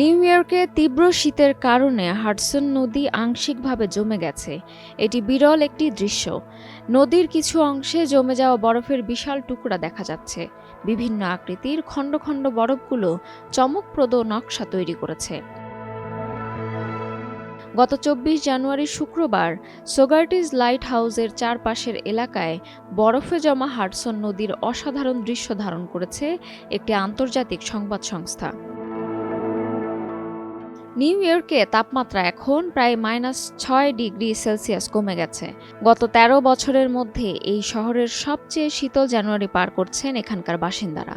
New ইয়র্কে তীব্র শীতের কারণে হাডসন নদী আংশিকভাবে জমে গেছে। এটি বিরল একটি দৃশ্য। নদীর কিছু অংশে জমে যাওয়া বরফের বিশাল টুকরা দেখা যাচ্ছে। বিভিন্ন আকৃতির খণ্ড খণ্ড বরফগুলো চমকপ্রদ নকশা তৈরি করেছে। গত চব্বিশ জানুয়ারি শুক্রবার সোগার্টিজ লাইট হাউসের চারপাশের এলাকায় বরফে জমা হাডসন নদীর অসাধারণ দৃশ্য ধারণ করেছে একটি আন্তর্জাতিক সংবাদ সংস্থা। নিউ ইয়র্কে তাপমাত্রা এখন প্রায় মাইনাস ছয় ডিগ্রি সেলসিয়াস কমে গেছে। গত ১৩ বছরের মধ্যে এই শহরের সবচেয়ে শীতল জানুয়ারি পার করছেন এখানকার বাসিন্দারা।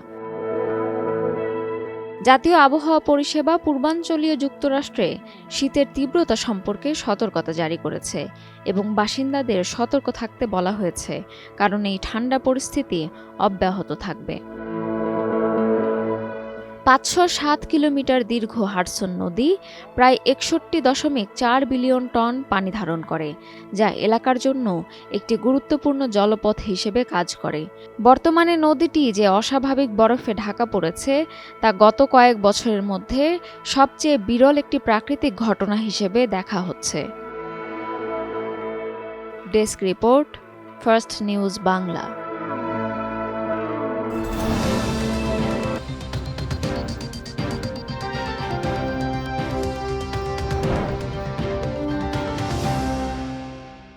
জাতীয় আবহাওয়া পরিষেবা পূর্বাঞ্চলীয় যুক্তরাষ্ট্রে শীতের তীব্রতা সম্পর্কে সতর্কতা জারি করেছে এবং বাসিন্দাদের সতর্ক থাকতে বলা হয়েছে, কারণ এই ঠান্ডা পরিস্থিতি অব্যাহত থাকবে। পাঁচশো সাত কিলোমিটার দীর্ঘ হাডসন নদী প্রায় একষট্টি দশমিক চার বিলিয়ন টন পানি ধারণ করে, যা এলাকার জন্য একটি গুরুত্বপূর্ণ জলপথ হিসেবে কাজ করে। বর্তমানে নদীটি যে অস্বাভাবিক বরফে ঢাকা পড়েছে, তা গত কয়েক বছরের মধ্যে সবচেয়ে বিরল একটি প্রাকৃতিক ঘটনা হিসেবে দেখা হচ্ছে। Desk report, first news Bangla.